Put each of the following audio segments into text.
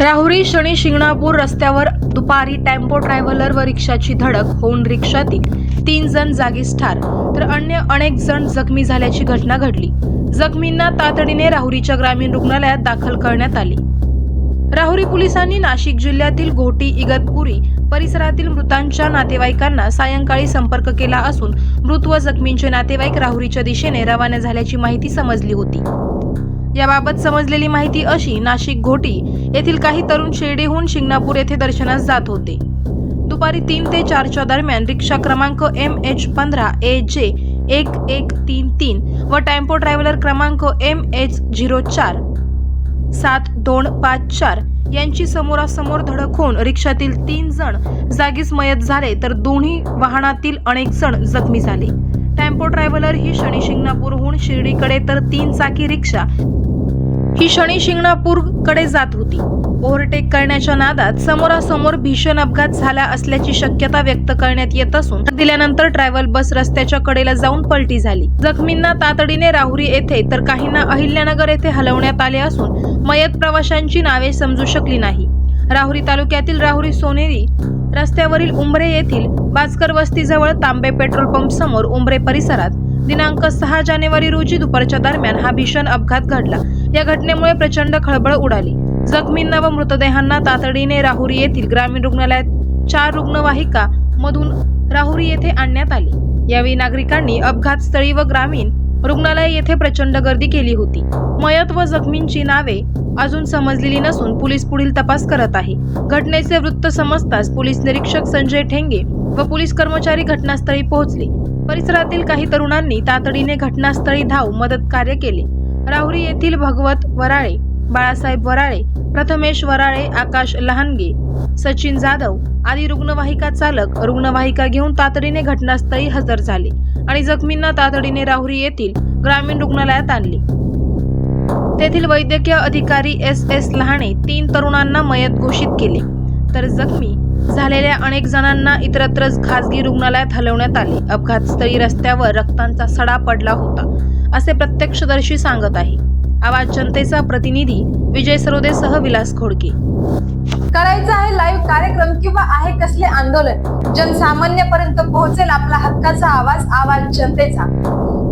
राहुरी शनी शिंगणापूर रस्त्यावर दुपारी tempo traveller व रिक्षाची धडक होऊन रिक्षातील तीन जण जागीच ठार. तर अन्य अनेक जण जखमी झाल्याची घटना घडली. जखमींना तातडीने राहुरीच्या ग्रामीण रुग्णालयात दाखल करण्यात आली. राहुरी पोलिसांनी नाशिक जिल्ह्यातील घोटी इगतपुरी परिसरातील मृतांच्या नातेवाईकांना सायंकाळी संपर्क केला असून मृत व जखमींचे नातेवाईक राहुरीच्या दिशेने रवाना झाल्याची माहिती समजली होती. याबाबत समजलेली माहिती अशी नाशिक घोटी येथील काही तरुण शिर्डीहून शिंगणापूर येथे दर्शनास जात होते. दुपारी तीन ते चारच्या दरम्यान रिक्षा क्रमांक एम एच पंधरा ए जे एक एक तीन तीन व टेम्पो ट्रॅव्हलर क्रमांक एम एच झिरो चार सात दोन पाच चार यांची समोरासमोर धडक होऊन रिक्षातील तीन जण जागीच मयत झाले तर दोन्ही वाहनातील अनेक जण जखमी झाले. टेम्पो ट्रॅव्हलर ही शनी शिंगणापूरहून शिर्डीकडे तर तीन चाकी रिक्षा. ही शनी शिंगणापूरकडे जात होती. ओव्हरटेक करण्याच्या नादात समोरासमोर भीषण अपघात झाला असल्याची शक्यता व्यक्त करण्यात येत असून दिल्यानंतर ट्रॅव्हल बस रस्त्याच्या कडेला जाऊन पलटी झाली. जखमींना तातडीने राहुरी येथे तर काहींना अहिल्यानगर येथे हलवण्यात आले असून मयत प्रवाशांची नावे समजू शकली नाही. राहुरी तालुक्यातील राहुरी सोनेरी रस्त्यावरील उंबरे येथील बाजकर वस्तीजवळ तांबे पेट्रोल पंप समोर उंबरे परिसरात दिनांक सहा जानेवारी रोजी दुपारच्या दरम्यान हा भीषण अपघात घडला. या घटनेमुळे प्रचंड खळबळ उडाली. जखमींना व मृतदेहांना तातडीने राहुरी येथील ग्रामीण रुग्णालयात चार रुग्णवाहिका मधून राहुरी येथे आणण्यात आली. यावेळी नागरिकांनी अपघात स्थळी व ग्रामीण रुग्णालय येथे प्रचंड गर्दी केली होती. मयत व जखमींची नावे अजून समजलेली नसून पोलीस पुढील तपास करत आहे. घटनेचे वृत्त समजताच पोलीस निरीक्षक संजय ठेंगे व पोलीस कर्मचारी घटनास्थळी पोहोचले. परिसरातील काही तरुणांनी तातडीने घटनास्थळी धाव मदत कार्य केले. राहुरी येथील भगवत वराळे बाळासाहेब वराळे प्रथमेश वराळे आकाश लहानगे सचिन जाधव आदी रुग्णवाहिका चालक रुग्णवाहिका घेऊन तातडीने घटनास्थळी हजर झाले आणि जखमींना तातडीने राहुरी येथील ग्रामीण रुग्णालयात आणले. तेथील वैद्यकीय अधिकारी एस एस लहाणे तीन तरुणांना मयत घोषित केले. तर जखमी झालेल्या अनेक जणांना इतरत्र खासगी रुग्णालयात हलवण्यात आले. अपघातस्थळी रस्त्यावर रक्तांचा सडा पडला होता असे प्रत्यक्षदर्शी सांगत आहे. आवाज जनतेचा प्रतिनिधी विजय सरोदेसह विलास खोडके. करायचं आहे लाईव्ह कार्यक्रम किंवा आहे कसले आंदोलन? जनसामान्यपर्यंत पोहोचेल आपला हक्काचा आवाज आवाज जनतेचा.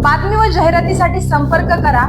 बातमी व जाहिरातीसाठी संपर्क करा.